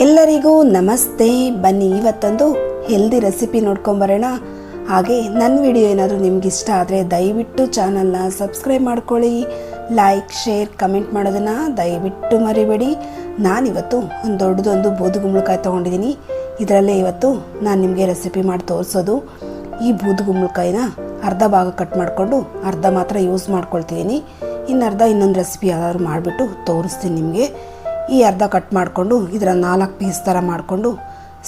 ಎಲ್ಲರಿಗೂ ನಮಸ್ತೆ. ಬನ್ನಿ, ಇವತ್ತೊಂದು ಹೆಲ್ದಿ ರೆಸಿಪಿ ನೋಡ್ಕೊಂಬರೋಣ ಹಾಗೆ ನನ್ನ ವಿಡಿಯೋ ಏನಾದರೂ ನಿಮ್ಗೆ ಇಷ್ಟ ಆದರೆ ದಯವಿಟ್ಟು ಚಾನಲ್ನ ಸಬ್ಸ್ಕ್ರೈಬ್ ಮಾಡ್ಕೊಳ್ಳಿ. ಲೈಕ್ ಶೇರ್ ಕಮೆಂಟ್ ಮಾಡೋದನ್ನು ದಯವಿಟ್ಟು ಮರಿಬೇಡಿ. ನಾನಿವತ್ತು ಒಂದು ದೊಡ್ಡದೊಂದು ಬೂದುಗುಂಬಳಕಾಯಿ ತೊಗೊಂಡಿದ್ದೀನಿ ಇದರಲ್ಲೇ ಇವತ್ತು ನಾನು ನಿಮಗೆ ರೆಸಿಪಿ ಮಾಡಿ ತೋರಿಸೋದು. ಈ ಬೂದುಗುಂಬಳಕಾಯಿನ ಅರ್ಧ ಭಾಗ ಕಟ್ ಮಾಡಿಕೊಂಡು ಅರ್ಧ ಮಾತ್ರ ಯೂಸ್ ಮಾಡ್ಕೊಳ್ತಿದ್ದೀನಿ ಇನ್ನು ಅರ್ಧ ಇನ್ನೊಂದು ರೆಸಿಪಿ ಯಾವ್ದಾದ್ರು ಮಾಡಿಬಿಟ್ಟು ತೋರಿಸ್ತೀನಿ ನಿಮಗೆ. ಈ ಅರ್ಧ ಕಟ್ ಮಾಡಿಕೊಂಡು ಇದರ ನಾಲ್ಕು ಪೀಸ್ ಥರ ಮಾಡಿಕೊಂಡು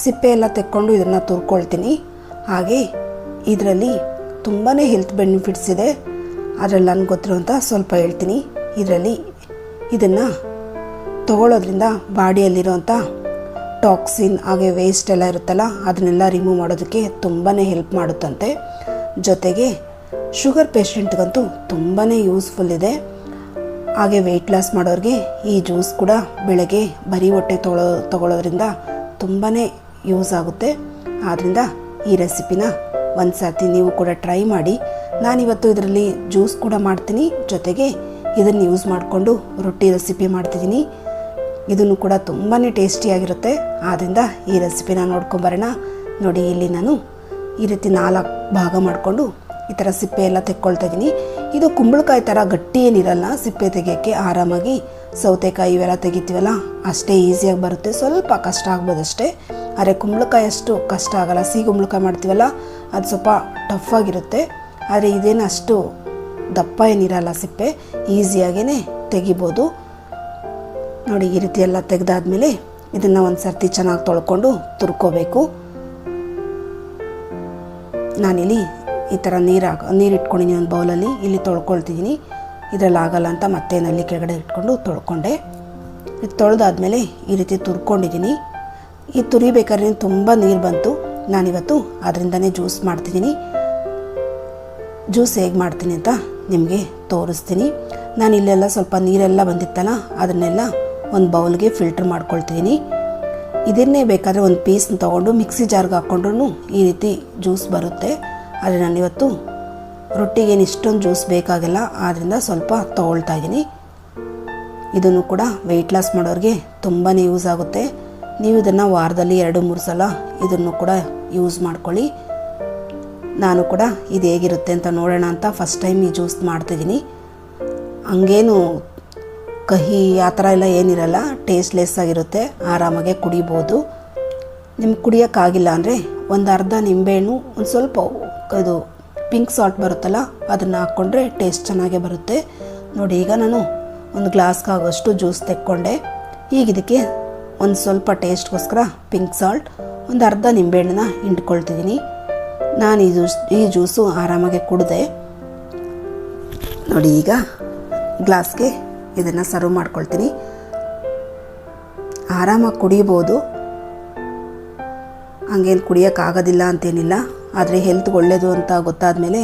ಸಿಪ್ಪೆ ಎಲ್ಲ ತೆಕ್ಕೊಂಡು ಇದನ್ನು ತುರ್ಕೊಳ್ತೀನಿ. ಹಾಗೆ ಇದರಲ್ಲಿ ತುಂಬಾ ಹೆಲ್ತ್ ಬೆನಿಫಿಟ್ಸ್ ಇದೆ. ಅದರಲ್ಲಿ ನನಗೆ ಗೊತ್ತಿರುವಂಥ ಸ್ವಲ್ಪ ಹೇಳ್ತೀನಿ. ಇದರಲ್ಲಿ ಇದನ್ನು ತಗೊಳ್ಳೋದ್ರಿಂದ ಬಾಡಿಯಲ್ಲಿರುವಂಥ ಟಾಕ್ಸಿನ್ ಹಾಗೆ ವೇಸ್ಟ್ ಎಲ್ಲ ಇರುತ್ತಲ್ಲ, ಅದನ್ನೆಲ್ಲ ರಿಮೂವ್ ಮಾಡೋದಕ್ಕೆ ತುಂಬಾ ಹೆಲ್ಪ್ ಮಾಡುತ್ತಂತೆ. ಜೊತೆಗೆ ಶುಗರ್ ಪೇಷಂಟ್ಗಂತೂ ತುಂಬಾ ಯೂಸ್ಫುಲ್ ಇದೆ. ಹಾಗೆ ವೆಯ್ಟ್ ಲಾಸ್ ಮಾಡೋರಿಗೆ ಈ ಜ್ಯೂಸ್ ಕೂಡ ಬೆಳಗ್ಗೆ ಬರೀ ಹೊಟ್ಟೆ ತೊಳೋ, ತೊಗೊಳೋದ್ರಿಂದ ತುಂಬಾ ಯೂಸ್ ಆಗುತ್ತೆ. ಆದ್ದರಿಂದ ಈ ರೆಸಿಪಿನ ಒಂದು ಸರ್ತಿ ನೀವು ಕೂಡ ಟ್ರೈ ಮಾಡಿ. ನಾನಿವತ್ತು ಇದರಲ್ಲಿ ಜ್ಯೂಸ್ ಕೂಡ ಮಾಡ್ತೀನಿ. ಜೊತೆಗೆ ಇದನ್ನು ಯೂಸ್ ಮಾಡಿಕೊಂಡು ರೊಟ್ಟಿ ರೆಸಿಪಿ ಮಾಡ್ತಿದ್ದೀನಿ. ಇದನ್ನು ಕೂಡ ತುಂಬಾ ಟೇಸ್ಟಿಯಾಗಿರುತ್ತೆ ಆದ್ದರಿಂದ ಈ ರೆಸಿಪಿನ ನೋಡ್ಕೊಂಬರೋಣ. ನೋಡಿ, ಇಲ್ಲಿ ನಾನು ಈ ರೀತಿ ನಾಲ್ಕು ಭಾಗ ಮಾಡಿಕೊಂಡು ಈ ಥರ ಸಿಪ್ಪೆ ಎಲ್ಲ ತೆಕ್ಕೊಳ್ತಾ ಇದ್ದೀನಿ. ಇದು ಕುಂಬಳಕಾಯಿ ಥರ ಗಟ್ಟಿ ಏನಿರಲ್ಲ, ಸಿಪ್ಪೆ ತೆಗೆಯೋಕ್ಕೆ ಆರಾಮಾಗಿ ಸೌತೆಕಾಯಿ ಇವೆಲ್ಲ ತೆಗಿತೀವಲ್ಲ, ಅಷ್ಟೇ ಈಸಿಯಾಗಿ ಬರುತ್ತೆ. ಸ್ವಲ್ಪ ಕಷ್ಟ ಆಗ್ಬೋದು ಅಷ್ಟೇ ಆದರೆ ಕುಂಬಳಕಾಯಿ ಅಷ್ಟು ಕಷ್ಟ ಆಗಲ್ಲ. ಸಿಹಿ ಕುಂಬಳಕಾಯಿ ಮಾಡ್ತೀವಲ್ಲ, ಅದು ಸ್ವಲ್ಪ ಟಫ್ ಆಗಿರುತ್ತೆ. ಆದರೆ ಇದೇನು ಅಷ್ಟು ದಪ್ಪ ಏನಿರಲ್ಲ ಸಿಪ್ಪೆ ಈಸಿಯಾಗೇ ತೆಗಿಬೋದು. ನೋಡಿ ಈ ರೀತಿ ಎಲ್ಲ ತೆಗೆದಾದ್ಮೇಲೆ ಇದನ್ನು ಒಂದು ಸರ್ತಿ ಚೆನ್ನಾಗಿ ತೊಳ್ಕೊಂಡು ತುರ್ಕೋಬೇಕು. ನಾನಿಲ್ಲಿ ಈ ಥರ ನೀರು ಹಾಕ ನೀರು ಇಟ್ಕೊಂಡಿದ್ದೀನಿ ಒಂದು ಬೌಲಲ್ಲಿ, ಇಲ್ಲಿ ತೊಳ್ಕೊಳ್ತಿದ್ದೀನಿ ಇದರಲ್ಲಿ ಆಗಲ್ಲ ಅಂತ ಮತ್ತೆ ನಲ್ಲಿ ಕೆಳಗಡೆ ಇಟ್ಕೊಂಡು ತೊಳ್ಕೊಂಡೆ. ಇದು ತೊಳೆದಾದ್ಮೇಲೆ ಈ ರೀತಿ ತುರ್ಕೊಂಡಿದ್ದೀನಿ ಈ ತುರಿಬೇಕಾದ್ರೆ ತುಂಬ ನೀರು ಬಂತು ನಾನಿವತ್ತು ಅದರಿಂದನೇ ಜ್ಯೂಸ್ ಮಾಡ್ತಿದ್ದೀನಿ ಜ್ಯೂಸ್ ಹೇಗೆ ಮಾಡ್ತೀನಿ ಅಂತ ನಿಮಗೆ ತೋರಿಸ್ತೀನಿ. ನಾನು ಇಲ್ಲೆಲ್ಲ ಸ್ವಲ್ಪ ನೀರೆಲ್ಲ ಬಂದಿತ್ತಲ್ಲ, ಅದನ್ನೆಲ್ಲ ಒಂದು ಬೌಲ್ಗೆ ಫಿಲ್ಟ್ರ್ ಮಾಡ್ಕೊಳ್ತಿದ್ದೀನಿ ಇದನ್ನೇ ಬೇಕಾದರೆ ಒಂದು ಪೀಸ್ನ ತೊಗೊಂಡು ಮಿಕ್ಸಿ ಜಾರ್ಗೆ ಹಾಕ್ಕೊಂಡ್ರು ಈ ರೀತಿ ಜ್ಯೂಸ್ ಬರುತ್ತೆ. ಆದರೆ ನಾನಿವತ್ತು ರೊಟ್ಟಿಗೇನು ಇಷ್ಟೊಂದು ಜ್ಯೂಸ್ ಬೇಕಾಗಿಲ್ಲ ಆದ್ದರಿಂದ ಸ್ವಲ್ಪ ತೊಗೊಳ್ತಾ ಇದ್ದೀನಿ. ಇದನ್ನು ಕೂಡ ವೆಯ್ಟ್ ಲಾಸ್ ಮಾಡೋರಿಗೆ ತುಂಬಾ ಯೂಸ್ ಆಗುತ್ತೆ. ನೀವು ಇದನ್ನು ವಾರದಲ್ಲಿ ಎರಡು, ಮೂರು ಸಲ ಇದನ್ನು ಕೂಡ ಯೂಸ್ ಮಾಡ್ಕೊಳ್ಳಿ. ನಾನು ಕೂಡ ಇದು ಹೇಗಿರುತ್ತೆ ಅಂತ ನೋಡೋಣ ಅಂತ ಫಸ್ಟ್ ಟೈಮ್ ಈ ಜ್ಯೂಸ್ ಮಾಡ್ತಿದ್ದೀನಿ. ಹಂಗೇನು ಕಹಿ ಆ ಥರ ಎಲ್ಲ ಏನಿರಲ್ಲ ಟೇಸ್ಟ್ಲೆಸ್ ಆಗಿರುತ್ತೆ, ಆರಾಮಾಗೆ ಕುಡಿಬೋದು. ನಿಮ್ಗೆ ಕುಡಿಯೋಕ್ಕಾಗಿಲ್ಲ ಅಂದರೆ ಒಂದು ಅರ್ಧ ನಿಂಬೆಹಣ್ಣು, ಒಂದು ಸ್ವಲ್ಪ ಇದು ಪಿಂಕ್ ಸಾಲ್ಟ್ ಬರುತ್ತಲ್ಲ, ಅದನ್ನು ಹಾಕ್ಕೊಂಡ್ರೆ ಟೇಸ್ಟ್ ಚೆನ್ನಾಗೇ ಬರುತ್ತೆ. ನೋಡಿ, ಈಗ ನಾನು ಒಂದು ಗ್ಲಾಸ್ಗೆ ಆಗೋಷ್ಟು ಜ್ಯೂಸ್ ತೆಕ್ಕೊಂಡೆ. ಈಗ ಇದಕ್ಕೆ ಒಂದು ಸ್ವಲ್ಪ ಟೇಸ್ಟ್ಗೋಸ್ಕರ ಪಿಂಕ್ ಸಾಲ್ಟ್ ಒಂದು ಅರ್ಧ ನಿಂಬೆಹಣ್ಣನ್ನ ಹಿಂಡ್ಕೊಳ್ತಿದ್ದೀನಿ. ನಾನು ಈ ಜ್ಯೂಸ್ ಈ ಜ್ಯೂಸು ಆರಾಮಾಗಿ ಕುಡಿದೆ. ನೋಡಿ, ಈಗ ಗ್ಲಾಸ್ಗೆ ಇದನ್ನು ಸರ್ವ್ ಮಾಡ್ಕೊಳ್ತೀನಿ. ಆರಾಮಾಗಿ ಕುಡಿಬೋದು. ಹಂಗೇನು ಕುಡಿಯೋಕ್ಕಾಗೋದಿಲ್ಲ ಅಂತೇನಿಲ್ಲ. ಆದರೆ ಹೆಲ್ತ್ ಒಳ್ಳೆಯದು ಅಂತ ಗೊತ್ತಾದ ಮೇಲೆ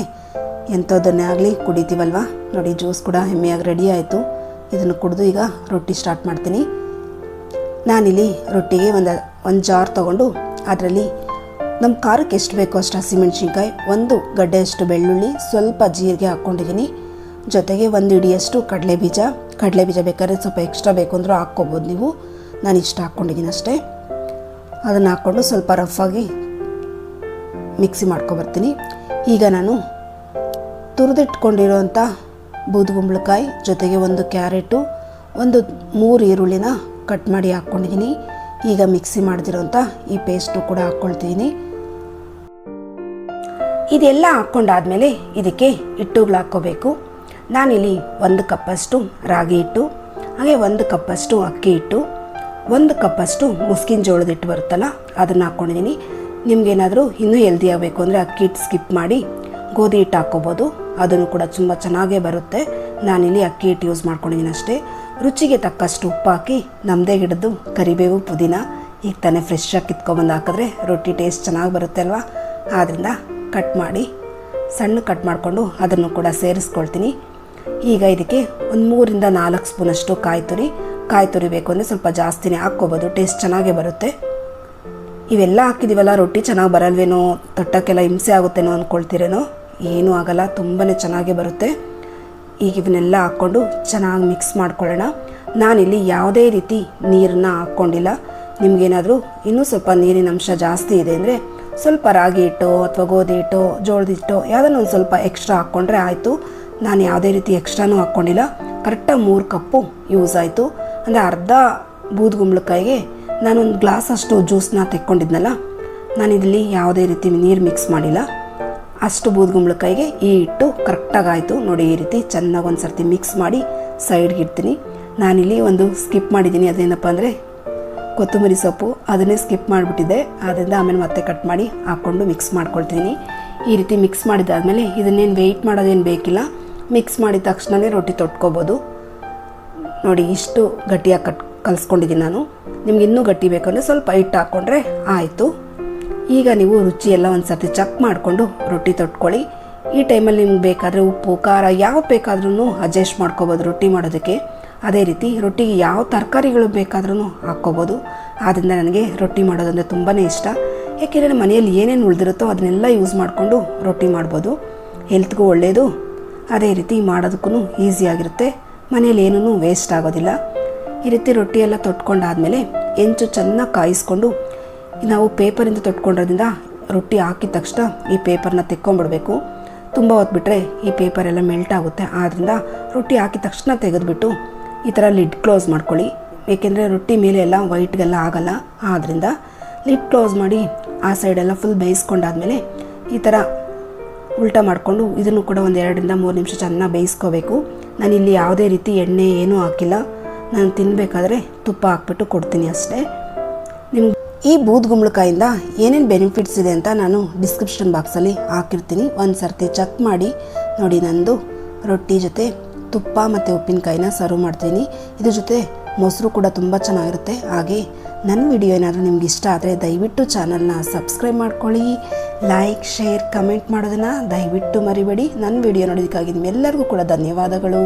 ಎಂಥದ್ದನ್ನೇ ಆಗಲಿ ಕುಡಿತೀವಲ್ವ? ನೋಡಿ ಜ್ಯೂಸ್ ಕೂಡ ಹೆಮ್ಮೆಯಾಗಿ ರೆಡಿ ಆಯಿತು. ಇದನ್ನು ಕುಡಿದು ಈಗ ರೊಟ್ಟಿ ಸ್ಟಾರ್ಟ್ ಮಾಡ್ತೀನಿ. ನಾನಿಲ್ಲಿ ರೊಟ್ಟಿಗೆ ಒಂದು ಒಂದು ಜಾರ್ ತೊಗೊಂಡು ಅದರಲ್ಲಿ ನಮ್ಮ ಖಾರಕ್ಕೆ ಎಷ್ಟು ಬೇಕೋ ಅಷ್ಟು ಹಸಿಮೆಣ್ಸಿನ್ಕಾಯಿ, ಒಂದು ಗಡ್ಡೆಯಷ್ಟು ಬೆಳ್ಳುಳ್ಳಿ, ಸ್ವಲ್ಪ ಜೀರಿಗೆ ಹಾಕ್ಕೊಂಡಿದ್ದೀನಿ. ಜೊತೆಗೆ ಒಂದು ಇಡಿಯಷ್ಟು ಕಡಲೆ ಬೀಜ ಕಡಲೆ ಬೀಜ ಬೇಕಾದ್ರೆ ಸ್ವಲ್ಪ ಎಕ್ಸ್ಟ್ರಾ ಬೇಕು ಅಂದರೂ ಹಾಕ್ಕೊಬೋದು ನೀವು. ನಾನು ಇಷ್ಟ ಹಾಕ್ಕೊಂಡಿದ್ದೀನಿ ಅಷ್ಟೇ. ಅದನ್ನು ಹಾಕ್ಕೊಂಡು ಸ್ವಲ್ಪ ರಫಾಗಿ ಮಿಕ್ಸಿ ಮಾಡ್ಕೊಬರ್ತೀನಿ. ಈಗ ನಾನು ತುರಿದಿಟ್ಕೊಂಡಿರೋಂಥ ಬೂದುಗುಂಬಳಕಾಯಿ ಜೊತೆಗೆ ಒಂದು ಕ್ಯಾರೆಟು, ಒಂದು ಮೂರು ಈರುಳ್ಳಿನ ಕಟ್ ಮಾಡಿ ಹಾಕ್ಕೊಂಡಿದ್ದೀನಿ. ಈಗ ಮಿಕ್ಸಿ ಮಾಡ್ದಿರೋಂಥ ಈ ಪೇಸ್ಟು ಕೂಡ ಹಾಕ್ಕೊಳ್ತಿದ್ದೀನಿ ಇದೆಲ್ಲ ಹಾಕ್ಕೊಂಡಾದಮೇಲೆ ಇದಕ್ಕೆ ಹಿಟ್ಟುಗಳು ಹಾಕ್ಕೋಬೇಕು. ನಾನಿಲ್ಲಿ ಒಂದು ಕಪ್ಪಷ್ಟು ರಾಗಿ ಹಿಟ್ಟು, ಹಾಗೆ ಒಂದು ಕಪ್ಪಷ್ಟು ಅಕ್ಕಿ ಹಿಟ್ಟು, ಒಂದು ಕಪ್ಪಷ್ಟು ಮುಸ್ಕಿನ ಜೋಳದ ಹಿಟ್ಟು ಬರುತ್ತಲ್ಲ, ಅದನ್ನು ಹಾಕ್ಕೊಂಡಿದ್ದೀನಿ. ನಿಮ್ಗೇನಾದರೂ ಇನ್ನೂ ಹೆಲ್ದಿ ಆಗಬೇಕು ಅಂದರೆ ಅಕ್ಕಿ ಹಿಟ್ಟು ಸ್ಕಿಪ್ ಮಾಡಿ ಗೋಧಿ ಹಿಟ್ಟು ಹಾಕ್ಕೋಬೋದು. ಅದನ್ನು ಕೂಡ ತುಂಬ ಚೆನ್ನಾಗೇ ಬರುತ್ತೆ. ನಾನಿಲ್ಲಿ ಅಕ್ಕಿ ಹಿಟ್ಟು ಯೂಸ್ ಮಾಡ್ಕೊಂಡಿದ್ದೀನಿ ಅಷ್ಟೇ. ರುಚಿಗೆ ತಕ್ಕಷ್ಟು ಉಪ್ಪು ಹಾಕಿ ನಮ್ಮದೇ ಗಿಡದ್ದು ಕರಿಬೇವು ಪುದೀನ ಈಗ ತಾನೇ ಫ್ರೆಶ್ ಆಗಿ ಕಿತ್ಕೊಬಂದು ಹಾಕಿದ್ರೆ ರೊಟ್ಟಿ ಟೇಸ್ಟ್ ಚೆನ್ನಾಗಿ ಬರುತ್ತೆ ಅಲ್ವಾ? ಆದ್ದರಿಂದ ಕಟ್ ಮಾಡಿ ಸಣ್ಣ ಕಟ್ ಮಾಡಿಕೊಂಡು ಅದನ್ನು ಕೂಡ ಸೇರಿಸ್ಕೊಳ್ತೀನಿ. ಈಗ ಇದಕ್ಕೆ ಒಂದು ಮೂರಿಂದ ನಾಲ್ಕು ಸ್ಪೂನಷ್ಟು ಕಾಯಿ ತುರಿ. ಕಾಯಿ ತುರಿಬೇಕು ಅಂದರೆ ಸ್ವಲ್ಪ ಜಾಸ್ತಿನೇ ಹಾಕ್ಕೋಬೋದು. ಟೇಸ್ಟ್ ಚೆನ್ನಾಗೇ ಬರುತ್ತೆ. ಇವೆಲ್ಲ ಹಾಕಿದ್ದೀವಲ್ಲ ರೊಟ್ಟಿ ಚೆನ್ನಾಗಿ ಬರಲ್ವೇನೋ, ತಟ್ಟಕ್ಕೆಲ್ಲ ಹಿಂಸೆ ಆಗುತ್ತೇನೋ ಅಂದ್ಕೊಳ್ತೀರೇನೋ ಏನೂ ಆಗಲ್ಲ ತುಂಬಾ ಚೆನ್ನಾಗೇ ಬರುತ್ತೆ. ಈಗ ಇವನ್ನೆಲ್ಲ ಹಾಕ್ಕೊಂಡು ಚೆನ್ನಾಗಿ ಮಿಕ್ಸ್ ಮಾಡ್ಕೊಳ್ಳೋಣ. ನಾನಿಲ್ಲಿ ಯಾವುದೇ ರೀತಿ ನೀರನ್ನ ಹಾಕ್ಕೊಂಡಿಲ್ಲ. ನಿಮಗೇನಾದರೂ ಇನ್ನೂ ಸ್ವಲ್ಪ ನೀರಿನ ಅಂಶ ಜಾಸ್ತಿ ಇದೆ ಅಂದರೆ ಸ್ವಲ್ಪ ರಾಗಿ ಹಿಟ್ಟು ಅಥವಾ ಗೋಧಿ ಹಿಟ್ಟು, ಜೋಳದ ಹಿಟ್ಟು ಯಾವುದನ್ನು ಒಂದು ಸ್ವಲ್ಪ ಎಕ್ಸ್ಟ್ರಾ ಹಾಕ್ಕೊಂಡ್ರೆ ಆಯಿತು. ನಾನು ಯಾವುದೇ ರೀತಿ ಎಕ್ಸ್ಟ್ರಾನೂ ಹಾಕ್ಕೊಂಡಿಲ್ಲ. ಕರೆಕ್ಟಾಗಿ ಮೂರು ಕಪ್ಪು ಯೂಸ್ ಆಯಿತು. ಅಂದರೆ ಅರ್ಧ ಬೂದ್ಗುಂಬಳಕಾಯಿಗೆ ನಾನೊಂದು ಗ್ಲಾಸ್ ಅಷ್ಟು ಜ್ಯೂಸನ್ನ ತೆಕ್ಕೊಂಡಿದ್ನಲ್ಲ ನಾನಿಲ್ಲಿ ಯಾವುದೇ ರೀತಿ ನೀರು ಮಿಕ್ಸ್ ಮಾಡಿಲ್ಲ. ಅಷ್ಟು ಬೂದ್ಗುಂಬಳಕಾಯಿಗೆ ಈ ಹಿಟ್ಟು ಕರೆಕ್ಟಾಗಿ ಆಯಿತು ನೋಡಿ, ಈ ರೀತಿ ಚೆನ್ನಾಗಿ ಒಂದು ಸರ್ತಿ ಮಿಕ್ಸ್ ಮಾಡಿ ಸೈಡ್ಗೆ ಇಡ್ತೀನಿ. ನಾನಿಲ್ಲಿ ಒಂದು ಸ್ಕಿಪ್ ಮಾಡಿದ್ದೀನಿ. ಅದೇನಪ್ಪ ಅಂದರೆ ಕೊತ್ತಂಬರಿ ಸೊಪ್ಪು. ಅದನ್ನೇ ಸ್ಕಿಪ್ ಮಾಡಿಬಿಟ್ಟಿದ್ದೆ. ಅದರಿಂದ ಆಮೇಲೆ ಮತ್ತೆ ಕಟ್ ಮಾಡಿ ಹಾಕ್ಕೊಂಡು ಮಿಕ್ಸ್ ಮಾಡ್ಕೊಳ್ತೀನಿ. ಈ ರೀತಿ ಮಿಕ್ಸ್ ಮಾಡಿದಾದ್ಮೇಲೆ ಇದನ್ನೇನು ವೆಯ್ಟ್ ಮಾಡೋದೇನು ಬೇಕಿಲ್ಲ. ಮಿಕ್ಸ್ ಮಾಡಿದ ತಕ್ಷಣವೇ ರೊಟ್ಟಿ ತೊಟ್ಕೋಬೋದು. ನೋಡಿ, ಇಷ್ಟು ಗಟ್ಟಿಯಾಗಿ ಕಟ್ ಕಲಿಸ್ಕೊಂಡಿದ್ದೀನಿ ನಾನು. ನಿಮ್ಗೆ ಇನ್ನೂ ಗಟ್ಟಿ ಬೇಕಂದರೆ ಸ್ವಲ್ಪ ಹಿಟ್ಟು ಹಾಕ್ಕೊಂಡ್ರೆ ಆಯಿತು. ಈಗ ನೀವು ರುಚಿ ಎಲ್ಲ ಒಂದು ಸರ್ತಿ ಚೆಕ್ ಮಾಡಿಕೊಂಡು ರೊಟ್ಟಿ ತೊಟ್ಕೊಳ್ಳಿ. ಈ ಟೈಮಲ್ಲಿ ನಿಮ್ಗೆ ಬೇಕಾದರೆ ಉಪ್ಪು, ಖಾರ ಯಾವ ಬೇಕಾದ್ರೂ ಅಡ್ಜಸ್ಟ್ ಮಾಡ್ಕೋಬೋದು ರೊಟ್ಟಿ ಮಾಡೋದಕ್ಕೆ. ಅದೇ ರೀತಿ ರೊಟ್ಟಿಗೆ ಯಾವ ತರಕಾರಿಗಳು ಬೇಕಾದ್ರೂ ಹಾಕ್ಕೋಬೋದು. ಆದ್ದರಿಂದ ನನಗೆ ರೊಟ್ಟಿ ಮಾಡೋದಂದರೆ ತುಂಬಾ ಇಷ್ಟ. ಏಕೆಂದರೆ ಮನೆಯಲ್ಲಿ ಏನೇನು ಉಳಿದಿರುತ್ತೋ ಅದನ್ನೆಲ್ಲ ಯೂಸ್ ಮಾಡಿಕೊಂಡು ರೊಟ್ಟಿ ಮಾಡ್ಬೋದು. ಹೆಲ್ತ್ಗೂ ಒಳ್ಳೆಯದು ಅದೇ ರೀತಿ ಮಾಡೋದಕ್ಕೂ ಈಸಿಯಾಗಿರುತ್ತೆ ಮನೇಲಿ ಏನೂ ವೇಸ್ಟ್ ಆಗೋದಿಲ್ಲ. ಈ ರೀತಿ ರೊಟ್ಟಿ ತೊಟ್ಕೊಂಡಾದಮೇಲೆ ಹೆಂಚು ಚೆನ್ನಾಗಿ ಕಾಯಿಸ್ಕೊಂಡು ನಾವು ಪೇಪರಿಂದ ತೊಟ್ಕೊಂಡಿರೋದ್ರಿಂದ ರೊಟ್ಟಿ ಹಾಕಿದ ತಕ್ಷಣ ಈ ಪೇಪರ್ನ ತೆಕ್ಕೊಂಬಿಡಬೇಕು. ತುಂಬ ಹೊತ್ತು ಬಿಟ್ಟರೆ ಈ ಪೇಪರ್ ಎಲ್ಲ ಮೆಲ್ಟ್ ಆಗುತ್ತೆ. ಆದ್ದರಿಂದ ರೊಟ್ಟಿ ಹಾಕಿದ ತಕ್ಷಣ ತೆಗೆದುಬಿಟ್ಟು ಈ ಥರ ಲಿಡ್ ಕ್ಲೋಸ್ ಮಾಡ್ಕೊಳ್ಳಿ. ಏಕೆಂದರೆ ರೊಟ್ಟಿ ಮೇಲೆ ಎಲ್ಲ ವೈಟ್ಗೆಲ್ಲ ಆಗಲ್ಲ. ಆದ್ದರಿಂದ ಲಿಡ್ ಕ್ಲೋಸ್ ಮಾಡಿ ಆ ಸೈಡೆಲ್ಲ ಫುಲ್ ಬೇಯಿಸ್ಕೊಂಡಾದ್ಮೇಲೆ ಈ ಥರ ಉಲ್ಟ ಮಾಡಿಕೊಂಡು ಇದನ್ನು ಕೂಡ ಒಂದು ಎರಡರಿಂದ ಮೂರು ನಿಮಿಷ ಚೆನ್ನಾಗಿ ಬೇಯಿಸ್ಕೋಬೇಕು. ನಾನು ಇಲ್ಲಿ ಯಾವುದೇ ರೀತಿ ಎಣ್ಣೆ ಏನೂ ಹಾಕಿಲ್ಲ. ನಾನು ತಿನ್ನಬೇಕಾದ್ರೆ ತುಪ್ಪ ಹಾಕ್ಬಿಟ್ಟು ಕೊಡ್ತೀನಿ ಅಷ್ಟೇ. ನಿಮ್ಗೆ ಈ ಬೂದ್ಗುಂಬಳಕಾಯಿಂದ ಏನೇನು ಬೆನಿಫಿಟ್ಸ್ ಇದೆ ಅಂತ ನಾನು ಡಿಸ್ಕ್ರಿಪ್ಷನ್ ಬಾಕ್ಸಲ್ಲಿ ಹಾಕಿರ್ತೀನಿ. ಒಂದು ಸರ್ತಿ ಚೆಕ್ ಮಾಡಿ. ನೋಡಿ, ನಂದು ರೊಟ್ಟಿ ಜೊತೆ ತುಪ್ಪ ಮತ್ತು ಉಪ್ಪಿನಕಾಯಿನ ಸರ್ವ್ ಮಾಡ್ತೀನಿ. ಇದ್ರ ಜೊತೆ ಮೊಸರು ಕೂಡ ತುಂಬ ಚೆನ್ನಾಗಿರುತ್ತೆ. ಹಾಗೆ ನನ್ನ ವಿಡಿಯೋ ಏನಾದರೂ ನಿಮ್ಗೆ ಇಷ್ಟ ಆದರೆ ದಯವಿಟ್ಟು ಚಾನಲ್ನ ಸಬ್ಸ್ಕ್ರೈಬ್ ಮಾಡ್ಕೊಳ್ಳಿ. ಲೈಕ್ ಶೇರ್ ಕಮೆಂಟ್ ಮಾಡೋದನ್ನು ದಯವಿಟ್ಟು ಮರಿಬೇಡಿ. ನನ್ನ ವಿಡಿಯೋ ನೋಡೋದಕ್ಕಾಗಿ ನಿಮ್ಮೆಲ್ಲರಿಗೂ ಕೂಡ ಧನ್ಯವಾದಗಳು.